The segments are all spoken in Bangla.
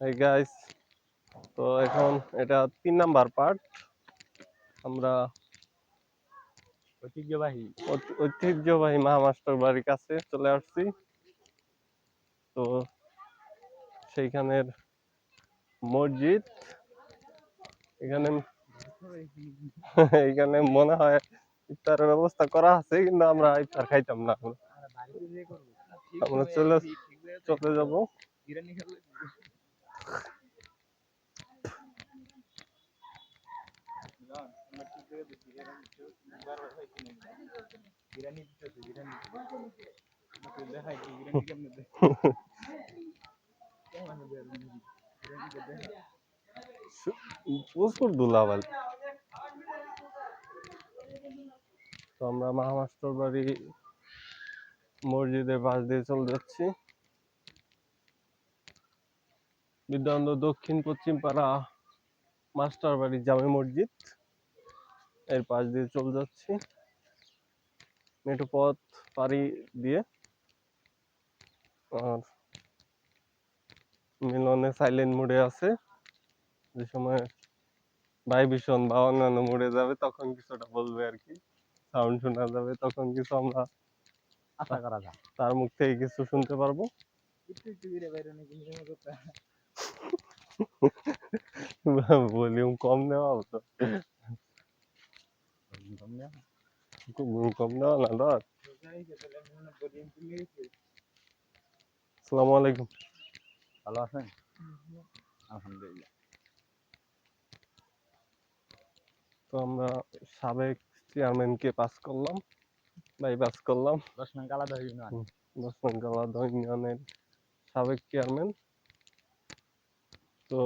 গাইস তো এখন এটা তিন নাম্বার পার্ট আমরা ঐতিহ্যবাহী। ঐতি- ঐতিহ্যবাহী মা মাস্টার বাড়ির কাছে চলে আসছি। তো সেইখানের মসজিদ। এখানে এখানে মনে হয় ইফতারের ব্যবস্থা করা আছে কিন্তু আমরা ইফতার খাইতাম না। আমরা চলে চলে যাব। তো আমরা মহামাস্টার বাড়ি মসজিদের পাশ দিয়ে চলে যাচ্ছি। বিদ্যানন্দ দক্ষিণ পশ্চিম পাড়া মাস্টার বাড়ি জামে মসজিদ। এর পাশ দিয়ে চলে যাচ্ছি। মেঠো পথ পাড়ি দিয়ে। আর মিলনে সাইলেন্ট মোডে আছে। যে সময় ভাইবিশন বা অন্যান্য মোডে যাবে তখন কিছুটা বলবে আর কি। সাউন্ড শোনা যাবে তখন কিছু আমরা আশা করা যায়। তার মুখ থেকে কিছু শুনতে পারব। ভলিউম কম দেওয়া হতো কম দেওয়া না আসসালামু আলাইকুম ভালো আছেন আলহামদুলিল্লাহ তো আমরা সাবেক চেয়ারম্যানকে পাস করলাম। বাই পাস করলাম। দশ না দশমগালা ইউনিয়নের সাবেক চেয়ারম্যান তো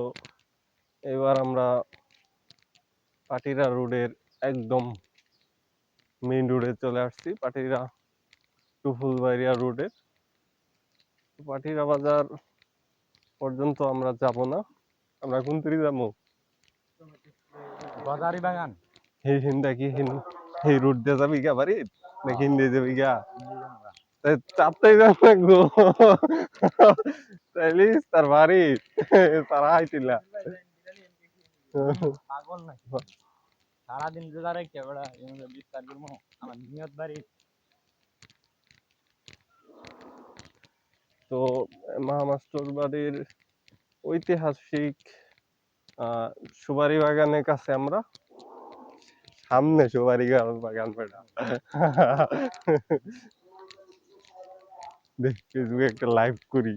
এবার আমরা পাটিরা রোডের একদম মেইন রোডে চলে আসছি পাটিরা টু ফুলবাড়িয়া রোডে পাটিরা বাজার পর্যন্ত আমরা যাব না আমরা কোন তরি যাব। গজারি বাগান? এই হিন্দা কি এই রোড দিয়ে যাবি গা বাড়ি? নাকি হিন্দে যাবি গা। তাই চাপতেই যাবে তাইলিস তার বাড়ি। তারা আইতিলা। পাগল নাকি? সারাদিন রোজা রেখে বেড়া এমন বিস্তার করব। আমার নিয়ত বাড়ি। তো মহামাস্টর বাড়ির ঐতিহাসিক আহ, সুপারি বাগানের কাছে আমরা সামনে সুপারি গা- বাগান বেটা ফেসবুকে একটা লাইভ করি